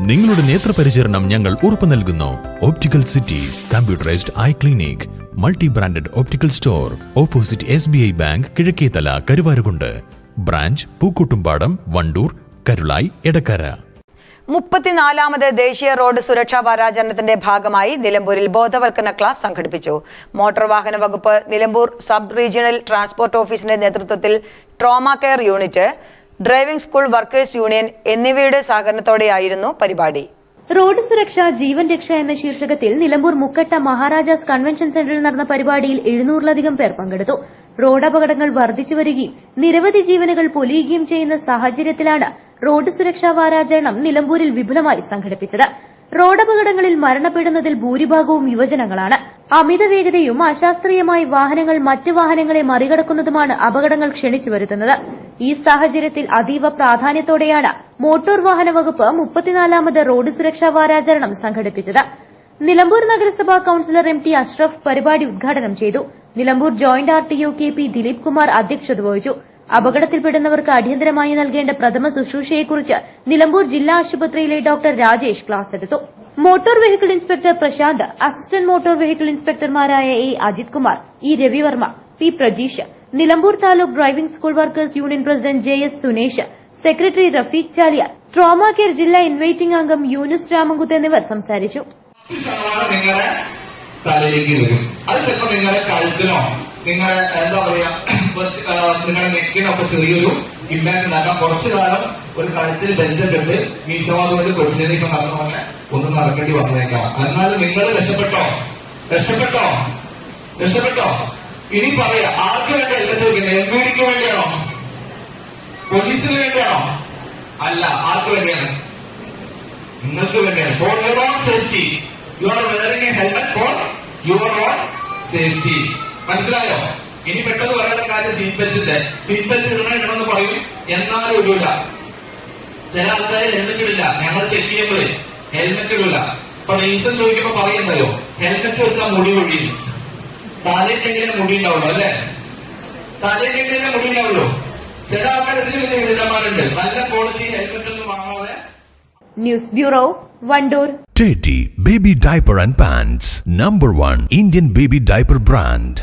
നിങ്ങളുടെ നേത്രപരിചരണം ഞങ്ങൾ ഉറപ്പു നൽകുന്നു. Optical city computerised eye clinic multi branded optical store opposite S B I bank Kizhakkethala Karuvarakundu. Branch Pookkottumpadam Wandoor Karulai Edakkara മുപ്പത്തിനാലാമത് ദേശീയ road സുരക്ഷാ വാരാചരണത്തിന്റെ ഭാഗമായി നിലമ്പൂരിൽ ബോധവൽക്കരണ ക്ലാസ് സംഘടിപ്പിച്ചു. മോട്ടോർ വാഹന വകുപ്പ് നിലമ്പൂർ സബ് റീജിയണൽ ട്രാൻസ്പോർട്ട് ഓഫീസിന്റെ നേതൃത്വത്തിൽ trauma care unit driving school workers union എന്നിവയുടെ സഹകരണത്തോടെയായിരുന്നു പരിപാടി. റോഡ് സുരക്ഷ ജീവൻ രക്ഷ എന്ന ശീർഷകത്തിൽ നിലമ്പൂർ മുക്കട്ട മഹാരാജാസ് കൺവെൻഷൻ സെന്ററിൽ നടന്ന പരിപാടിയിൽ എഴുന്നൂറിലധികം പേർ പങ്കെടുത്തു. റോഡ് അപകടങ്ങൾ വർദ്ധിച്ചു വരികയും നിരവധി ജീവനുകൾ പൊലിയുകയും ചെയ്യുന്ന സാഹചര്യത്തിലാണ് റോഡ് സുരക്ഷാ വാരാചരണം നിലമ്പൂരിൽ വിപുലമായി സംഘടിപ്പിച്ചത്. റോഡപകടങ്ങളിൽ മരണപ്പെടുന്നതിൽ ഭൂരിഭാഗവും യുവജനങ്ങളാണ്. അമിത വേഗതയും അശാസ്ത്രീയമായി വാഹനങ്ങൾ മറ്റ് വാഹനങ്ങളെ മറികടക്കുന്നതുമാണ് അപകടങ്ങൾ ക്ഷണിച്ചു വരുത്തുന്നത്. ഈ സാഹചര്യത്തിൽ അതീവ പ്രാധാന്യത്തോടെയാണ് മോട്ടോർ വാഹന വകുപ്പ് മുപ്പത്തിനാലാമത് റോഡ് സുരക്ഷാ വാരാചരണം സംഘടിപ്പിച്ചത്. നിലമ്പൂർ നഗരസഭാ കൌൺസിലർ എം ടി അഷ്റഫ് പരിപാടി ഉദ്ഘാടനം ചെയ്തു. Nilambur joint R T O K P Dileep Kumar അധ്യക്ഷത വഹിച്ചു. അപകടത്തിൽപ്പെടുന്നവർക്ക് അടിയന്തരമായി നൽകേണ്ട പ്രഥമ ശുശ്രൂഷയെക്കുറിച്ച് നിലമ്പൂർ ജില്ലാ ആശുപത്രിയിലെ ഡോക്ടർ രാജേഷ് ക്ലാസ് എടുത്തു. Motor vehicle inspector Prashanth assistant motor vehicle ഇൻസ്പെക്ടർമാരായ A Ajith Kumar E Ravivarma P Prajeesh Nilambur taluk driving school workers union president J S Sunesh secretary Rafeeq Chaliya trauma care ജില്ലാ inviting അംഗം യൂനിസ് രാമൻകുത്ത് എന്നിവർ സംസാരിച്ചു. നിങ്ങളുടെ തലയിലേക്ക് വരും. അത് ചിലപ്പോ നിങ്ങളുടെ കഴുത്തിനോ നിങ്ങളുടെ എന്താ പറയാ നിങ്ങളുടെ നെക്കിനൊക്കെ ചെറിയൊരു ഇമ്പാക്ട് ഉണ്ടാക്കാം. കുറച്ചു കാലം ഒരു കഴുത്തിൽ ബെഞ്ചൊക്കെ മീശവാദം കൊച്ചിലേക്ക് നടന്ന പോലെ ഒന്ന് നടക്കേണ്ടി വന്നേക്കാം. എന്നാലും നിങ്ങൾ രക്ഷപ്പെട്ടോ? രക്ഷപ്പെട്ടോ? രക്ഷപ്പെട്ടോ? ഇനി പറയാ ആർക്ക് വേണ്ട എല്ലാം എൽ പി ഡിക്ക് വേണ്ടിയാണോ? പോലീസിന് വേണ്ടിയാണോ? അല്ല ആർക്ക് വേണ്ടിയാണ്? നിങ്ങൾക്ക് വേണ്ടിയാണ്. For your own safety you are wearing a helmet for your own safety മനസ്സിലായോ? ഇനി പെട്ടെന്ന് പറയാനുള്ള കാര്യം സീറ്റ് ബെൽറ്റിന്റെ സീറ്റ് ബെൽറ്റ് ഇടണം ഇടണമെന്ന് പറയും എന്നാലും ഇടൂല. ചില ആൾക്കാർ ഹെൽമെറ്റ് ഇടില്ല. ഞങ്ങൾ ചെക്ക് ചെയ്യുമ്പോൾ ഹെൽമെറ്റ് ഇടൂല. അപ്പൊ റീസൺ ചോദിക്കുമ്പോ പറയുന്നല്ലോ ഹെൽമെറ്റ് വെച്ചാൽ മുടി ഒഴിയും തലയിട്ടെങ്കിലേ മുടി ഉണ്ടാവുള്ളൂ അല്ലെ? തലയിട്ടെങ്കിലേ മുടി ഉണ്ടാവുള്ളൂ? ചില ആൾക്കാർ ഇതിന് വലിയ വിരുദ്ധന്മാരുണ്ട്. നല്ല ക്വാളിറ്റി ഹെൽമെറ്റ് ഒന്നും വാങ്ങാതെ. News bureau Wandoor Teddy baby Diaper and Pants. Number one Indian baby Diaper Brand.